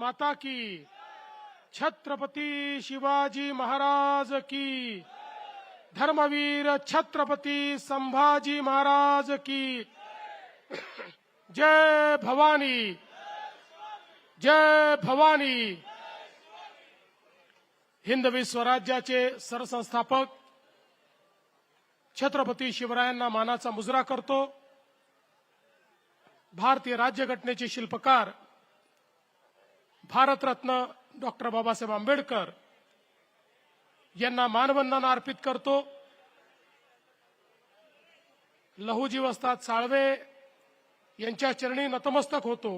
माता की। छत्रपती शिवाजी महाराज की। धर्मवीर छत्रपती संभाजी महाराज की। जय भवानी। जय भवानी। हिंदवी स्वराज्याचे सरसंस्थापक छत्रपती शिवरायांना मानाचा मुजरा करतो. भारतीय राज्यघटनेचे शिल्पकार भारतरत्न डॉक्टर बाबासाहेब आंबेडकर यांना मानवंदना अर्पित करतो. लहुजी वस्तात साळवे यांच्या चरणी नतमस्तक होतो.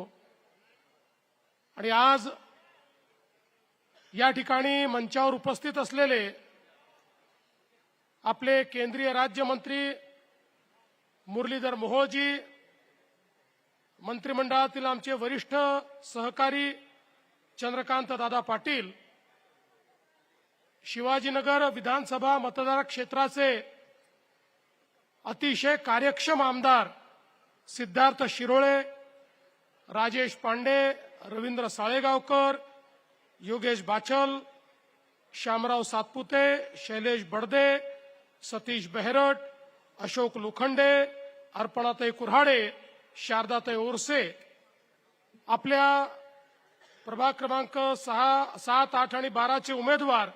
आणि आज या ठिकाणी मंचावर उपस्थित असलेले आपले केंद्रीय राज्यमंत्री मुरलीधर मोहोळजी मंत्रिमंडळातील आमचे वरिष्ठ सहकारी चंद्रकांत दादा पाटील शिवाजीनगर विधानसभा मतदार क्षेत्राचे अतिशय कार्यक्षम आमदार सिद्धार्थ शिरोळे राजेश पांडे रवींद्र साळेगावकर योगेश बाचल श्यामराव सातपुते शैलेश बडदे सतीश बेहरट अशोक लोखंडे अर्पणाताई कुऱ्हाडे शारदाताई ओरसे. आपल्या प्रभाग क्रमांक सहा सात आठ आणि बाराचे उमेदवार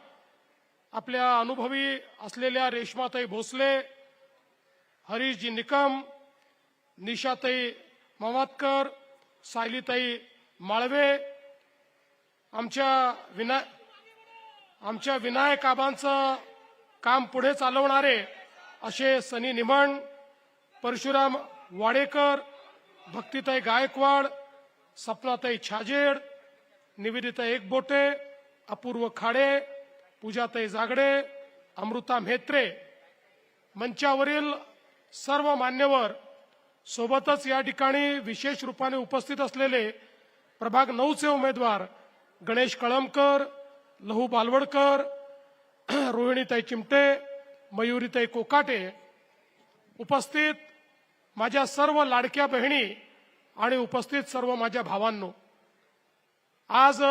आपल्या अनुभवी असलेल्या रेश्माताई भोसले हरीशजी निकम निशाताई मवातकर सायलीताई माळवे आमच्या विना आमच्या विनायक आबांचं काम पुढे चालवणारे असे सनी निमण परशुराम वाडेकर भक्तिताई गायकवाड सपनाताई छाजेड निवेदिता एकबोटे अपूर्व खाडे पूजाताई जागडे अमृता म्हेत्रे. मंचावरील सर्व मान्यवर सोबतच या ठिकाणी विशेष रूपाने उपस्थित असलेले प्रभाग नऊचे उमेदवार गणेश कळमकर लहू बालवडकर रोहिणीताई चिमटे मयुरीताई कोकाटे उपस्थित माझ्या सर्व लाडक्या बहिणी आणि उपस्थित सर्व माझ्या भावांनो. आज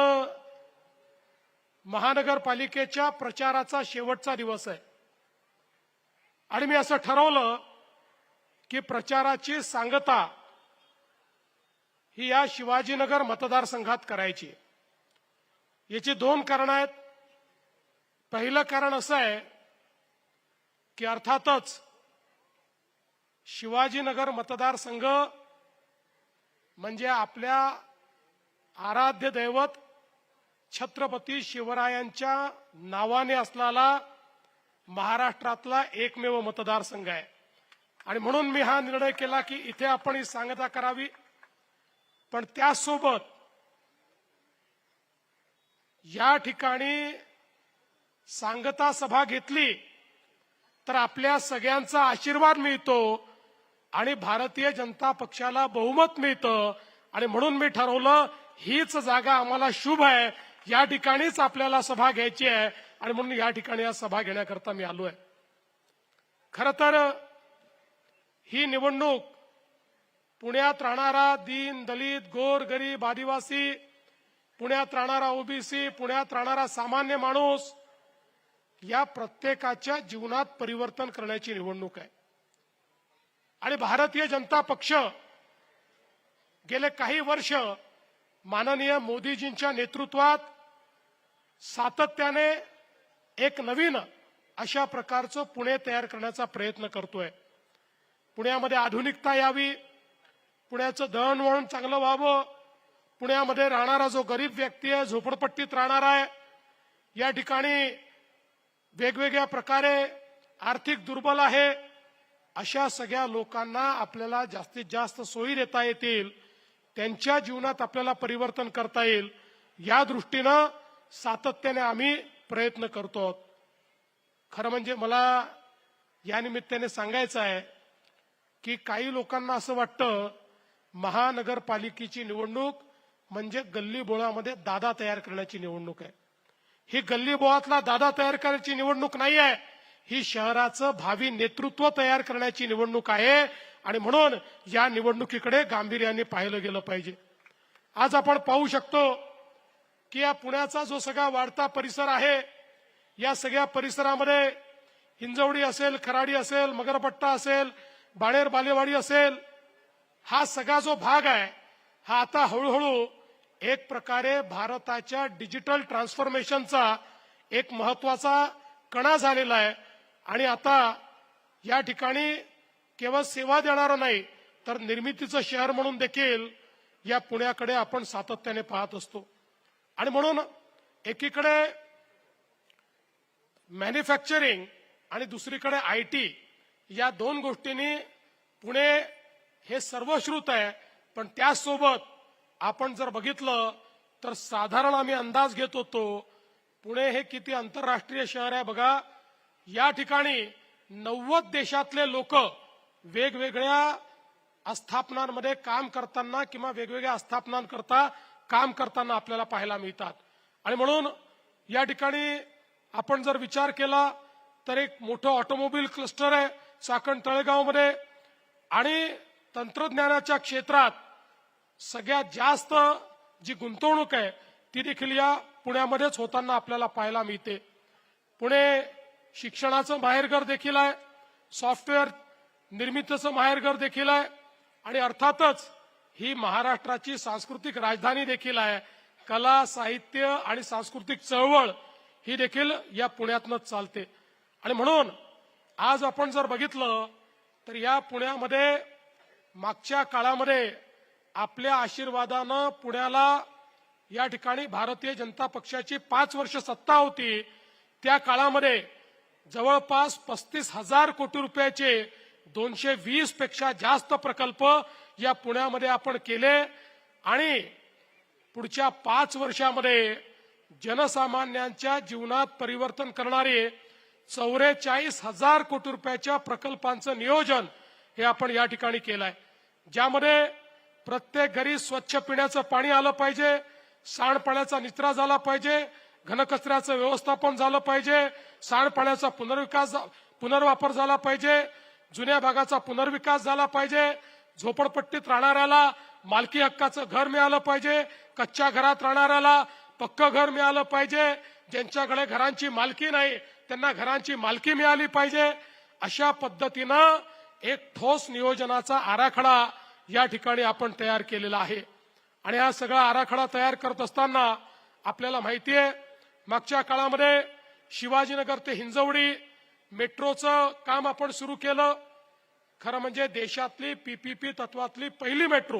महानगरपालिकेच्या प्रचाराचा शेवटचा दिवस आहे. आणि मी असं ठरवलं की प्रचाराची सांगता ही या शिवाजीनगर मतदारसंघात करायची. याची दोन कारण आहेत. पहिलं कारण असं आहे की अर्थातच शिवाजीनगर मतदारसंघ म्हणजे आपल्या आराध्य दैवत छत्रपती शिवरायांच्या नावाने असलेला महाराष्ट्रातला एकमेव मतदारसंघ आहे. आणि म्हणून मी हा निर्णय केला की इथे आपण ही सांगता करावी. पण त्यासोबत या ठिकाणी सांगता सभा घेतली तर आपल्या सगळ्यांचा आशीर्वाद मिळतो आणि भारतीय जनता पक्षाला बहुमत मिळतं. आणि म्हणून मी ठरवलं हीच जागा आम्हाला शुभ आहे. या ठिकाणीच आपल्याला सभा घ्यायची आहे. आणि म्हणून या ठिकाणी आज सभा घेण्याकरता मी आलो आहे खर तर ही निवडणूक पुण्यात राहणारा दीन दलित गोर गरीब आदिवासी पुण्यात राहणारा ओबीसी पुण्यात राहणारा सामान्य माणूस या प्रत्येकाच्या जीवनात परिवर्तन करण्याची निवडणूक आहे. आणि भारतीय जनता पक्ष गेले काही वर्ष माननीय मोदीजींच्या नेतृत्वात सातत्याने एक नवीन अशा प्रकारचं पुणे तयार करण्याचा प्रयत्न करतोय. पुण्यामध्ये आधुनिकता यावी पुण्याचं दळणवळण चांगलं व्हावं पुण्यामध्ये राहणारा जो गरीब व्यक्ती आहे झोपडपट्टीत राहणार आहे या ठिकाणी वेगवेगळ्या प्रकारे आर्थिक दुर्बल आहे अशा सगळ्या लोकांना आपल्याला जास्तीत जास्त सोयी देता येतील. त्यांच्या जीवनात आपल्याला परिवर्तन करता येईल या दृष्टीनं सातत्याने आम्ही प्रयत्न करतो आहोत. खरं म्हणजे मला या निमित्ताने सांगायचं आहे की काही लोकांना असं वाटतं महानगरपालिकेची निवडणूक म्हणजे गल्लीबोळामध्ये दादा तयार करण्याची निवडणूक आहे ही गल्लीबोळातला दादा तयार करण्याची निवडणूक नाही आहे ही शहराचं भावी नेतृत्व तयार करण्याची निवडणूक आहे आणि म्हणून या निवडणुकीकडे गांभीर्याने पाहिलं गेलं पाहिजे. आज आपण पाहू शकतो की या पुण्याचा जो सगळा वाढता परिसर आहे या सगळ्या परिसरामध्ये हिंजवडी असेल खराडी असेल मगरपट्टा असेल बाळेर बालेवाडी असेल हा सगळा जो भाग आहे हा आता हळूहळू एक प्रकारे भारताच्या डिजिटल ट्रान्सफॉर्मेशनचा एक महत्त्वाचा कणा झालेला आहे. आणि आता या ठिकाणी केवळ सेवा देणारं नाही तर निर्मितीचं शहर म्हणून देखील या पुण्याकडे आपण सातत्याने पाहत असतो. आणि म्हणून एकीकडे मॅन्युफॅक्चरिंग आणि दुसरीकडे आय टी या दोन गोष्टींनी पुणे हे सर्वश्रुत आहे. पण त्यासोबत आपण जर बघितलं तर साधारण आम्ही अंदाज घेत होतो पुणे हे किती आंतरराष्ट्रीय शहर आहे बघा. या ठिकाणी नव्वद देशातले लोक वेगवेगळ्या आस्थापनांमध्ये काम करताना किंवा वेगवेगळ्या आस्थापनांकरता काम करताना आपल्याला पाहायला मिळतात. आणि म्हणून या ठिकाणी आपण जर विचार केला तर एक मोठं ऑटोमोबाईल क्लस्टर आहे चाकण तळेगावमध्ये. आणि तंत्रज्ञानाच्या क्षेत्रात सगळ्यात जास्त जी गुंतवणूक आहे ती देखील या पुण्यामध्येच होताना आपल्याला पाहायला मिळते. पुणे शिक्षणाचं बाहेरघर देखील आहे. सॉफ्टवेअर निर्मितीचं माहेरघर देखील आहे. आणि अर्थातच ही महाराष्ट्राची सांस्कृतिक राजधानी देखील आहे. कला साहित्य आणि सांस्कृतिक चळवळ ही देखील या पुण्यातनंच चालते. आणि म्हणून आज आपण जर बघितलं तर या पुण्यामध्ये मागच्या काळामध्ये आपल्या आशीर्वादानं पुण्याला या ठिकाणी भारतीय जनता पक्षाची पाच वर्ष सत्ता होती. त्या काळामध्ये जवळपास पस्तीस हजार कोटी रुपयाचे दोनशे वीसपेक्षा जास्त प्रकल्प या पुण्यामध्ये आपण केले आणि पुढच्या पाच वर्षामध्ये जनसामान्यांच्या जीवनात परिवर्तन करणारे चौवेचाळीस हजार कोटी रुपयाच्या प्रकल्पांचं नियोजन हे आपण या ठिकाणी केलंय. ज्यामध्ये प्रत्येक घरी स्वच्छ पिण्याचं पाणी आलं पाहिजे सांडपाण्याचा निचरा झाला पाहिजे घनकचऱ्याचं व्यवस्थापन झालं पाहिजे सांडपाण्याचा पुनर्विकास पुनर्वापर झाला पाहिजे जुन्या भागाचा पुनर्विकास झाला पाहिजे. झोपडपट्टीत राहणाऱ्याला मालकी हक्काचं घर मिळालं पाहिजे. कच्च्या घरात राहणाऱ्याला पक्क घर मिळालं पाहिजे. ज्यांच्याकडे घरांची मालकी नाही त्यांना घरांची मालकी मिळाली पाहिजे. अशा पद्धतीनं एक ठोस नियोजनाचा आराखडा या ठिकाणी आपण तयार केलेला आहे. आणि हा सगळा आराखडा तयार करत असताना आपल्याला माहिती आहे मागच्या काळामध्ये शिवाजीनगर ते हिंजवडी मेट्रोचं काम आपण सुरू केलं. खरं म्हणजे देशातली पीपीपी तत्वातली पहिली मेट्रो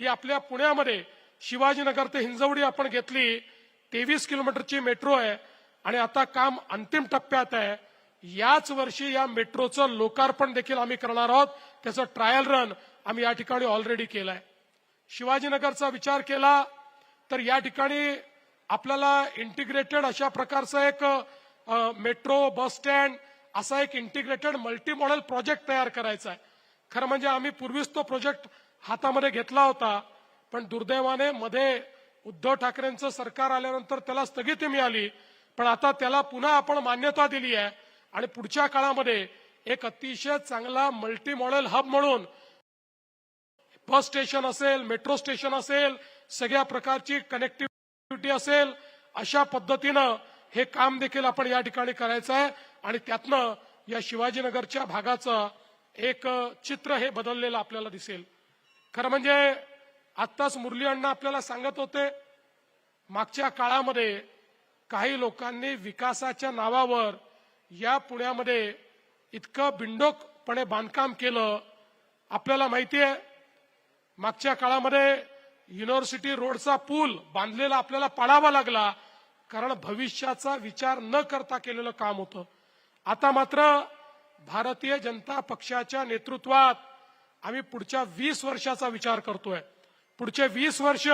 ही आपल्या पुण्यामध्ये शिवाजीनगर ते हिंजवडी आपण घेतली. तेवीस किलोमीटरची मेट्रो आहे आणि आता काम अंतिम टप्प्यात आहे. याच वर्षी या मेट्रोचं लोकार्पण देखील आम्ही करणार आहोत. त्याचं ट्रायल रन आम्ही या ठिकाणी ऑलरेडी केलंय. शिवाजीनगरचा विचार केला तर या ठिकाणी आपल्याला इंटिग्रेटेड अशा प्रकारचं एक मेट्रो बस स्टँड असा एक इंटिग्रेटेड मल्टी मॉडेल प्रोजेक्ट तयार करायचा आहे. खरं म्हणजे आम्ही पूर्वीच तो प्रोजेक्ट हातामध्ये घेतला होता पण दुर्दैवाने मध्ये उद्धव ठाकरेंचं सरकार आल्यानंतर त्याला स्थगिती मिळाली. पण आता त्याला पुन्हा आपण मान्यता दिली आहे आणि पुढच्या काळामध्ये एक अतिशय चांगला मल्टी मॉडेल हब म्हणून बस स्टेशन असेल मेट्रो स्टेशन असेल सगळ्या प्रकारची कनेक्टिव्हिटी असेल अशा पद्धतीनं हे काम देखील आपण या ठिकाणी करायचं आहे. आणि त्यातनं या शिवाजीनगरच्या भागाचं एक चित्र हे बदललेलं आपल्याला दिसेल. खरं म्हणजे आत्ताच मुरली अण्णा आपल्याला सांगत होते मागच्या काळामध्ये काही लोकांनी विकासाच्या नावावर या पुण्यामध्ये इतकं बिंडोकपणे बांधकाम केलं आपल्याला माहिती आहे मागच्या काळामध्ये युनिव्हर्सिटी रोडचा पूल बांधलेला आपल्याला पाडावा लागला कारण भविष्याचा विचार न करता केलेलं काम होतं. आता मात्र भारतीय जनता पक्षाच्या नेतृत्वात आम्ही पुढच्या वीस वर्षाचा विचार करतोय. पुढचे वीस वर्ष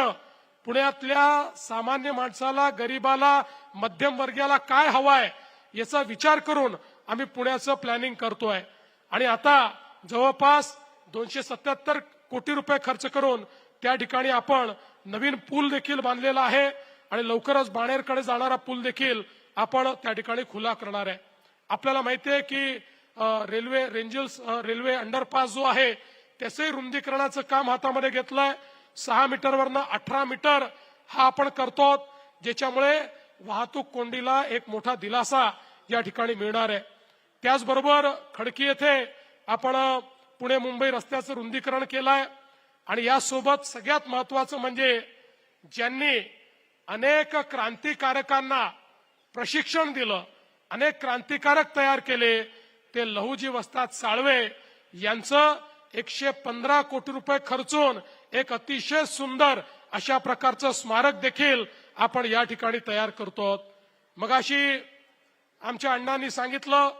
पुण्यातल्या सामान्य माणसाला गरिबाला मध्यम वर्गाला काय हवाय याचा विचार करून आम्ही पुण्याचं प्लॅनिंग करतोय. आणि आता जवळपास दोनशे सत्याहत्तर कोटी रुपये खर्च करून त्या ठिकाणी आपण नवीन पूल देखील बांधलेला आहे आणि लवकरच बाणेरकडे जाणारा पूल देखील आपण त्या ठिकाणी खुला करणार आहे. आपल्याला माहिती आहे की रेल्वे रेंजल्स रेल्वे अंडरपास जो आहे त्याचंही रुंदीकरणाचं काम हातामध्ये घेतलंय. सहा मीटरवरनं अठरा मीटर हा आपण करतो ज्याच्यामुळे वाहतूक कोंडीला एक मोठा दिलासा या ठिकाणी मिळणार आहे. त्याचबरोबर खडकी येथे आपण पुणे मुंबई रस्त्याचं रुंदीकरण केलंय. आणि यासोबत सगळ्यात महत्वाचं म्हणजे ज्यांनी अनेक क्रांतिकारकांना प्रशिक्षण दिलं अनेक क्रांतिकारक तयार केले. ते लहुजी वस्ताद साळवे यांचं एकशे पंधरा कोटी रुपये खर्चून एक अतिशय सुंदर अशा प्रकारचं स्मारक देखील आपण या ठिकाणी तयार करतो. मगाशी आमच्या अण्णांनी सांगितलं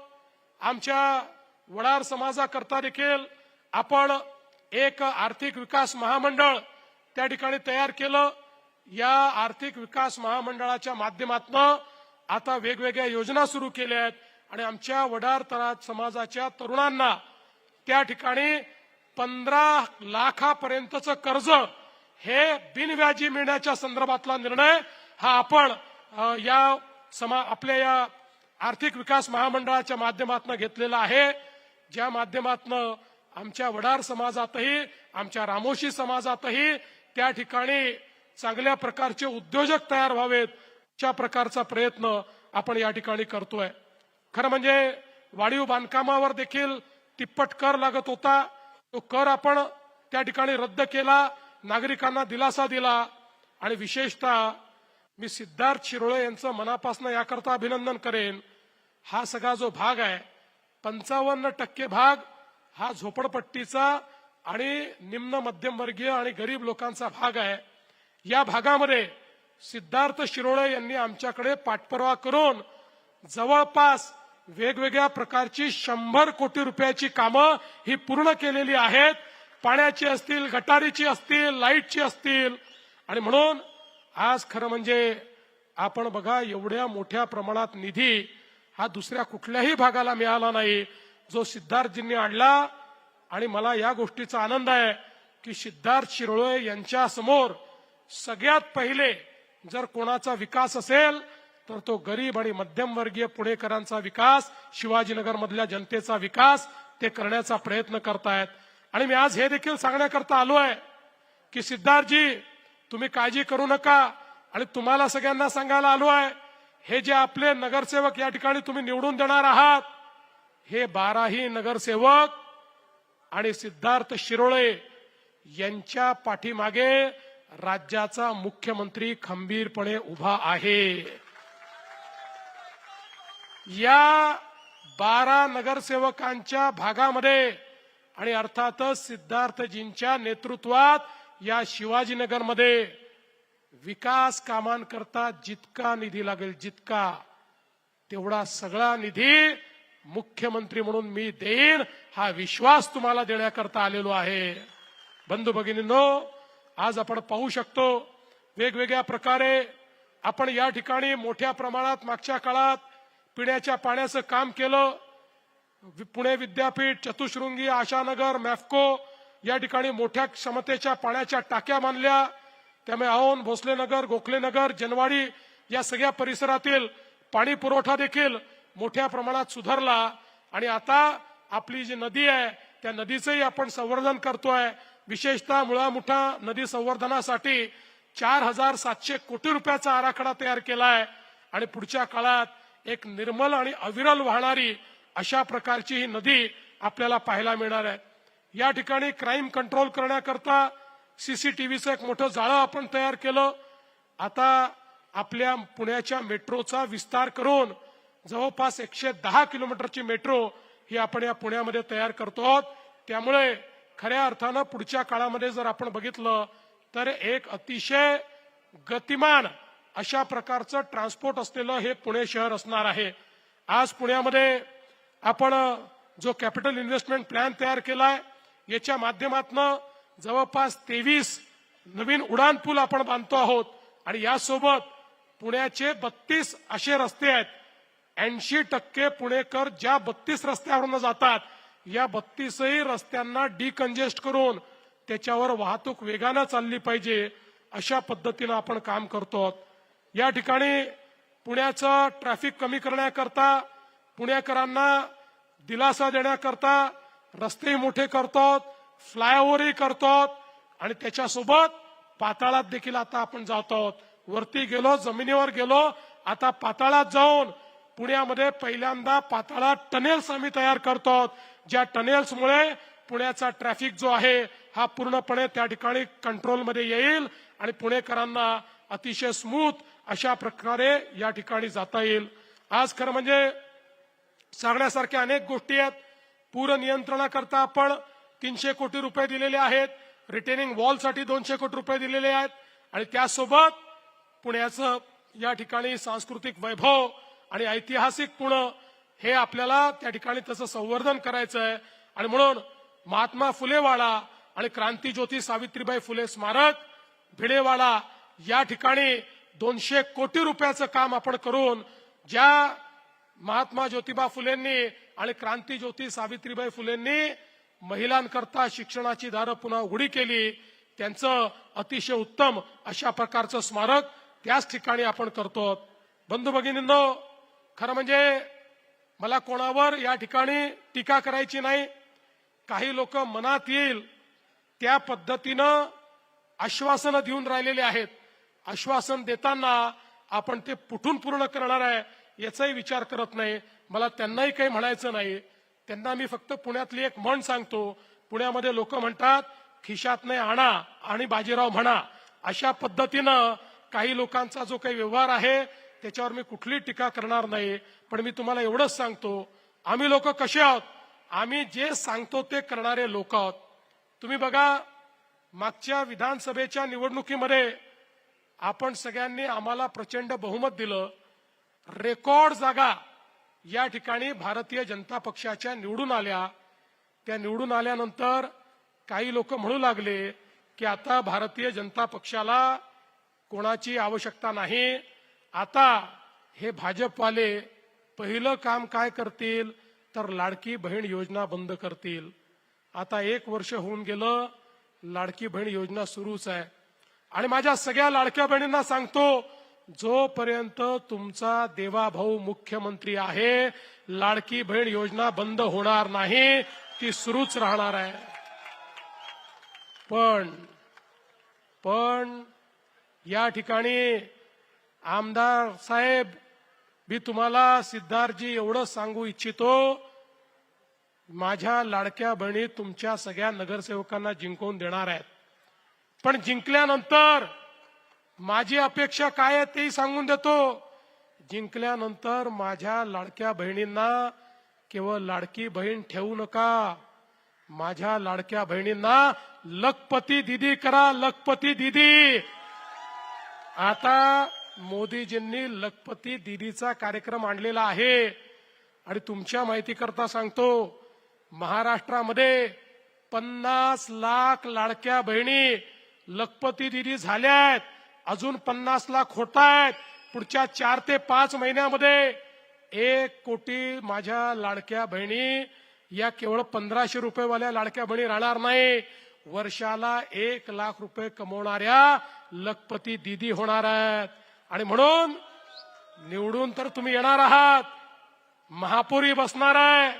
आमच्या वडार समाजाकरता देखील आपण एक आर्थिक विकास महामंडळ त्या ठिकाणी तयार केलं. या आर्थिक विकास महामंडळाच्या माध्यमातून आता वेगवेगळ्या योजना सुरू केल्या आहेत आणि आमच्या वडार तराज समाजाच्या तरुणांना त्या ठिकाणी पंधरा लाखापर्यंतचं कर्ज हे बिनव्याजी मिळण्याच्या संदर्भातला निर्णय हा आपण या समा आपल्या या आर्थिक विकास महामंडळाच्या माध्यमातून घेतलेला आहे. ज्या माध्यमातून आमच्या वडार समाजातही आमच्या रामोशी समाजातही त्या ठिकाणी चांगल्या प्रकारचे उद्योजक तयार व्हावेत. च्या प्रकारचा प्रयत्न आपण या ठिकाणी करतोय. खरं म्हणजे वाढीव बांधकामावर देखील तिप्पट कर लागत होता. तो कर आपण त्या ठिकाणी रद्द केला नागरिकांना दिलासा दिला आणि विशेषतः मी सिद्धार्थ शिरोळे यांचं मनापासून याकरता अभिनंदन करेन. हा सगळा जो भाग आहे पंचावन्न टक्के भाग हा झोपडपट्टीचा आणि निम्न मध्यमवर्गीय आणि गरीब लोकांचा भाग आहे. या भागामध्ये सिद्धार्थ शिरोळे यांनी आमच्याकडे पाठपुरावा करून जवळपास वेगवेगळ्या प्रकारची शंभर कोटी रुपयाची कामं ही पूर्ण केलेली आहेत. पाण्याची असतील गटारीची असतील लाईटची असतील. आणि म्हणून आज खरं म्हणजे आपण बघा एवढ्या मोठ्या प्रमाणात निधी हा दुसऱ्या कुठल्याही भागाला मिळाला नाही. जो सिद्धार्थजींनी आणला आणि मला या गोष्टीचा आनंद आहे की सिद्धार्थ शिरोळे यांच्या समोर सगळ्यात पहिले जर कोणाचा विकास असेल तर तो गरीब आणि मध्यमवर्गीय पुणेकरांचा विकास शिवाजीनगर मधल्या जनतेचा विकास ते करण्याचा प्रयत्न करतायत. आणि मी आज हे देखील सांगण्याकरता आलो आहे की सिद्धार्थजी तुम्ही काळजी करू नका आणि तुम्हाला सगळ्यांना सांगायला आलो आहे हे जे आपले नगरसेवक या ठिकाणी तुम्ही निवडून देणार आहात हे बाराही नगरसेवक आणि सिद्धार्थ शिरोळे यांच्या पाठीमागे राज्याचा मुख्यमंत्री खंबीरपणे उभा आहे. या बारा नगरसेवकांच्या भागामध्ये आणि अर्थातच सिद्धार्थजींच्या नेतृत्वात या शिवाजीनगरमध्ये विकास कामांकरता जितका निधी लागेल जितका तेवढा सगळा निधी मुख्यमंत्री म्हणून मी देईन हा विश्वास तुम्हाला देण्याकरता आलेलो आहे. बंधू भगिनींनो आज आपण पाहू शकतो वेगवेगळ्या प्रकारे आपण या ठिकाणी मोठ्या प्रमाणात मागच्या काळात पिण्याच्या पाण्याचं काम केलं. पुणे विद्यापीठ चतुशृंगी आशानगर मॅफको या ठिकाणी मोठ्या क्षमतेच्या पाण्याच्या टाक्या बांधल्या. त्यामुळे औन भोसलेनगर गोखलेनगर जनवाडी या सगळ्या परिसरातील पाणी पुरवठा देखील मोठ्या प्रमाणात सुधारला. आणि आता आपली जी नदी आहे त्या नदीचंही आपण संवर्धन करतोय. विशेषतः मुळामुठा नदी संवर्धनासाठी चार हजार सातशे कोटी रुपयाचा आराखडा तयार केलाय. आणि पुढच्या काळात एक निर्मल आणि अविरल वाहणारी अशा प्रकारची ही नदी आपल्याला पाहायला मिळणार आहे. या ठिकाणी क्राईम कंट्रोल करण्याकरता सीसीटीव्हीचं एक मोठं जाळं आपण तयार केलं. आता आपल्या पुण्याच्या मेट्रोचा विस्तार करून जवळपास एकशे दहा किलोमीटरची मेट्रो ही आपण या पुण्यामध्ये तयार करतो आहोत. त्यामुळे खऱ्या अर्थानं पुढच्या काळामध्ये जर आपण बघितलं तर एक अतिशय गतिमान अशा प्रकारचं ट्रान्सपोर्ट असलेलं हे पुणे शहर असणार आहे. आज पुण्यामध्ये आपण जो कॅपिटल इन्व्हेस्टमेंट प्लॅन तयार केलाय याच्या माध्यमातून जवळपास तेवीस नवीन उडान पूल आपण बांधतो आहोत. आणि यासोबत पुण्याचे बत्तीस असे रस्ते आहेत. ऐंशी टक्के पुणेकर ज्या बत्तीस रस्त्यावरून जातात या बत्तीसही रस्त्यांना डिकंजेस्ट करून त्याच्यावर वाहतूक वेगानं चालली पाहिजे अशा पद्धतीनं आपण काम करतो. या ठिकाणी पुण्याचं ट्रॅफिक कमी करण्याकरता पुणेकरांना दिलासा देण्याकरता रस्ते मोठे करतो फ्लायओव्हरही करतो आणि त्याच्यासोबत पाताळात देखील आता आपण जातो. आहोत वरती गेलो जमिनीवर गेलो आता पाताळात जाऊन पुण्यामध्ये पहिल्यांदा पाताळा टनेल्स आम्ही तयार करतो ज्या टनेल्समुळे पुण्याचा ट्रॅफिक जो आहे हा पूर्णपणे त्या ठिकाणी कंट्रोलमध्ये येईल आणि पुणेकरांना अतिशय स्मूथ अशा प्रकारे या ठिकाणी जाता येईल. आज खरं म्हणजे सांगण्यासारख्या अनेक गोष्टी आहेत. पूर नियंत्रणाकरता आपण तीनशे कोटी रुपये दिलेले आहेत. रिटेनिंग वॉलसाठी दोनशे कोटी रुपये दिलेले आहेत. आणि त्यासोबत पुण्याचं या ठिकाणी सांस्कृतिक वैभव आणि ऐतिहासिक पुणे हे आपल्याला त्या ठिकाणी त्याचं संवर्धन करायचं आहे आणि म्हणून महात्मा फुलेवाडा आणि क्रांतीज्योती सावित्रीबाई फुले स्मारक भिडेवाडा या ठिकाणी दोनशे कोटी रुपयाचं काम आपण करून ज्या महात्मा ज्योतिबा फुलेंनी आणि क्रांतीज्योती सावित्रीबाई फुलेंनी महिलांकरता शिक्षणाची दारं पुन्हा उघडी केली त्यांचं अतिशय उत्तम अशा प्रकारचं स्मारक त्याच ठिकाणी आपण करतो बंधू भगिनींनो खरं म्हणजे मला कोणावर या ठिकाणी टीका करायची नाही. काही लोक मनात येईल त्या पद्धतीनं आश्वासनं देऊन राहिलेले आहेत. आश्वासन देताना आपण ते पुठून पूर्ण करणार आहे याचाही विचार करत नाही. मला त्यांनाही काही म्हणायचं नाही. त्यांना मी फक्त पुण्यातली एक म्हण सांगतो. पुण्यामध्ये लोक म्हणतात खिशात नाही आणा आणि बाजीराव म्हणा. अशा पद्धतीनं काही लोकांचा जो काही व्यवहार आहे त्याच्यावर मी कुठली टीका करणार नाही पण मी तुम्हाला एवढंच सांगतो आम्ही लोक कसे आहोत? आम्ही जे सांगतो ते करणारे लोक आहोत. तुम्ही बघा मागच्या विधानसभेच्या निवडणुकीमध्ये आपण सगळ्यांनी आम्हाला प्रचंड बहुमत दिलं. रेकॉर्ड जागा या ठिकाणी भारतीय जनता पक्षाच्या निवडून आल्या. त्या निवडून आल्यानंतर काही लोक म्हणू लागले की आता भारतीय जनता पक्षाला कोणाची आवश्यकता नाही. आता हे भाजपवाले पहिलं काम काय करतील? तर लाडकी बहीण योजना बंद करतील. आता एक वर्ष होऊन गेलं लाडकी बहीण योजना सुरूच आहे. आणि माझ्या सगळ्या लाडक्या बहिणींना सांगतो जोपर्यंत तुमचा देवाभाऊ मुख्यमंत्री आहे लाडकी बहीण योजना बंद होणार नाही ती सुरूच राहणार आहे. पण पण या ठिकाणी आमदार साहेब मी तुम्हाला सिद्धार्थजी एवढं सांगू इच्छितो माझ्या लाडक्या बहिणी तुमच्या सगळ्या नगरसेवकांना जिंकवून देणार आहेत. पण जिंकल्यानंतर माझी अपेक्षा काय आहे तेही सांगून देतो. जिंकल्यानंतर माझ्या लाडक्या बहिणींना केवळ लाडकी बहीण ठेवू नका. माझ्या लाडक्या बहिणींना लखपती दिदी करा लखपती दिदी. आता मोदीजींनी लखपती दिदीचा कार्यक्रम आणलेला आहे. आणि तुमच्या माहिती करता सांगतो महाराष्ट्रामध्ये पन्नास लाख लाडक्या बहिणी लखपती दिदी झाल्या आहेत अजून पन्नास लाख होत आहेत. पुढच्या चार ते पाच महिन्यामध्ये एक कोटी माझ्या लाडक्या बहिणी या केवळ पंधराशे रुपयेवाल्या लाडक्या बहिणी राहणार नाही. वर्षाला एक लाख रुपये कमवणाऱ्या लखपती दिदी होणार आहेत. आणि म्हणून निवडून तर तुम्ही येणार आहात. महापुरी बसणार आहे.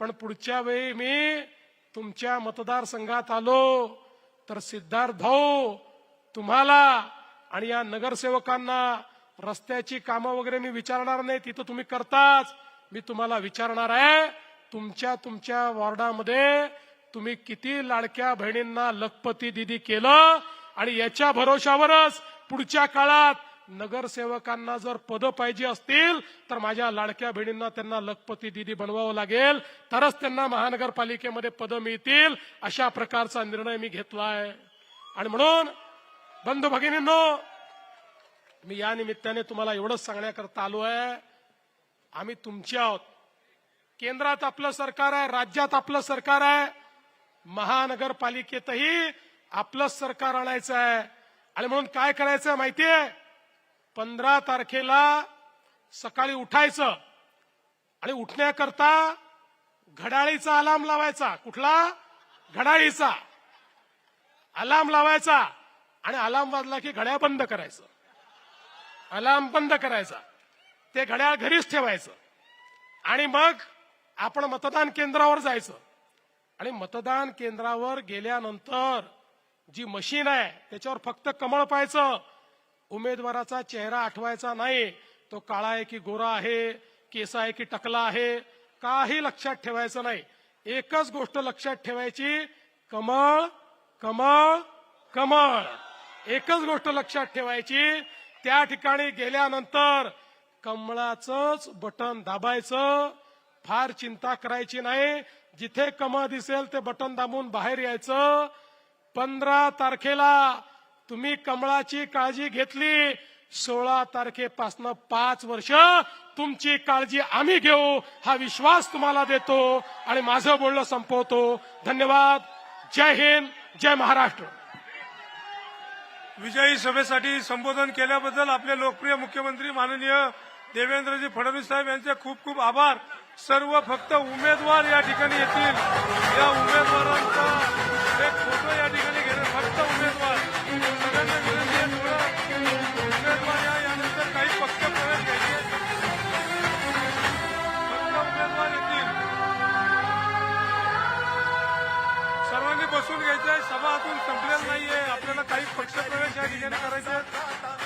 पण पुढच्या वेळी मी तुमच्या मतदारसंघात आलो तर सिद्धार्थ भाऊ तुम्हाला आणि या नगरसेवकांना रस्त्याची कामं वगैरे मी विचारणार नाही तिथं तुम्ही करताच. मी तुम्हाला विचारणार आहे तुमच्या तुमच्या वॉर्डामध्ये तुम्ही किती लाडक्या बहिणींना लखपती दिदी केलं आणि याच्या भरोशावरच पुढच्या काळात नगरसेवकांना जर पद पाहिजे असतील तर माझ्या लाडक्या बहिणींना त्यांना लखपती दिदी बनवावं लागेल. तरच त्यांना महानगरपालिकेमध्ये पद मिळतील. अशा प्रकारचा निर्णय मी घेतलाय. आणि म्हणून बंधू भगिनींनो मी या निमित्ताने तुम्हाला एवढंच सांगण्याकरता आलो आहे. आम्ही तुमचे आहोत. केंद्रात आपलं सरकार आहे राज्यात आपलं सरकार आहे. महानगरपालिकेतही आपलंच सरकार आणायचं आहे. आणि म्हणून काय करायचं माहितीये? पंधरा तारखेला सकाळी उठायचं आणि उठण्याकरता घड्याळीचा अलार्म लावायचा. कुठला? घड्याळीचा. अलार्म लावायचा आणि अलार्म वाजला की घड्याळ बंद करायचं. अलार्म बंद करायचा. ते घड्याळ घरीच ठेवायचं. आणि मग आपण मतदान केंद्रावर जायचं. आणि मतदान केंद्रावर गेल्यानंतर जी मशीन आहे त्याच्यावर फक्त कमळ पाहायचं. उमेदवाराचा चेहरा आठवायचा नाही. तो काळा आहे की गोरा आहे केस आहे की टकला आहे काही लक्षात ठेवायचं नाही. एकच गोष्ट लक्षात ठेवायची कमळ कमळ कमळ. एकच गोष्ट लक्षात ठेवायची त्या ठिकाणी गेल्यानंतर कमळाचंच बटन दाबायचं फार चिंता करायची नाही. जिथे कमळ दिसेल ते बटन दाबून बाहेर यायचं. पंधरा तारखेला तुम्ही कमळाची काळजी घेतली सोळा तारखेपासनं पाच वर्ष तुमची काळजी आम्ही घेऊ हा विश्वास तुम्हाला देतो आणि माझं बोलणं संपवतो. धन्यवाद. जय हिंद जय महाराष्ट्र. विजयी सभेसाठी संबोधन केल्याबद्दल आपले लोकप्रिय मुख्यमंत्री माननीय देवेंद्रजी फडणवीस साहेब यांचे खूप खूप आभार. सर्व फक्त उमेदवार या ठिकाणी येतील. या उमेदवारांचा एक फोटो या ठिकाणी बसून सभा अजून संपलेला नाहीये. आपल्याला काही पक्षप्रवेश या ठिकाणी करायचे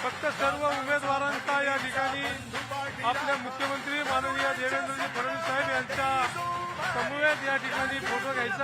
फक्त सर्व उमेदवारांचा या ठिकाणी आपल्या मुख्यमंत्री माननीय देवेंद्रजी फडणवीस साहेब यांच्या समवेत या ठिकाणी फोटो घ्यायचा